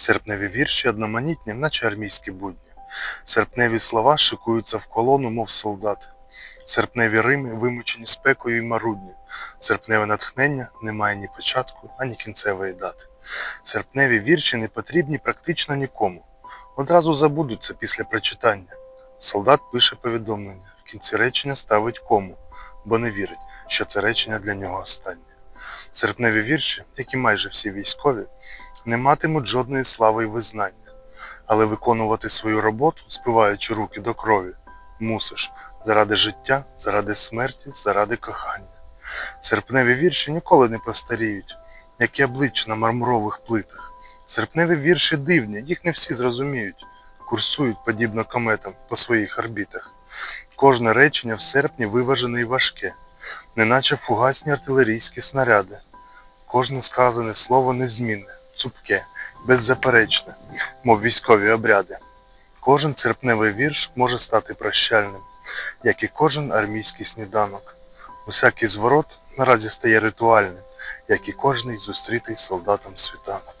Серпневі вірші одноманітні, наче армійські будні. Серпневі слова шикуються в колону, мов солдати. Серпневі рими вимучені спекою і марудню. Серпневе натхнення не має ні початку, ані кінцевої дати. Серпневі вірші не потрібні практично нікому. Одразу забудуться після прочитання. Солдат пише повідомлення, в кінці речення ставить кому, бо не вірить, що це речення для нього останнє. Серпневі вірші, як і майже всі військові, не матимуть жодної слави і визнання, але виконувати свою роботу, спиваючи руки до крові, мусиш заради життя, заради смерті, заради кохання. Серпневі вірші ніколи не постаріють, як і обличчя на мармурових плитах. Серпневі вірші дивні, їх не всі зрозуміють, курсують подібно кометам по своїх орбітах. Кожне речення в серпні виважене і важке, неначе фугасні артилерійські снаряди. Кожне сказане слово незмінне, цупке, беззаперечне, мов військові обряди. Кожен церпневий вірш може стати прощальним, як і кожен армійський сніданок. Усякий зворот наразі стає ритуальним, як і кожний зустрітий солдатом світанок.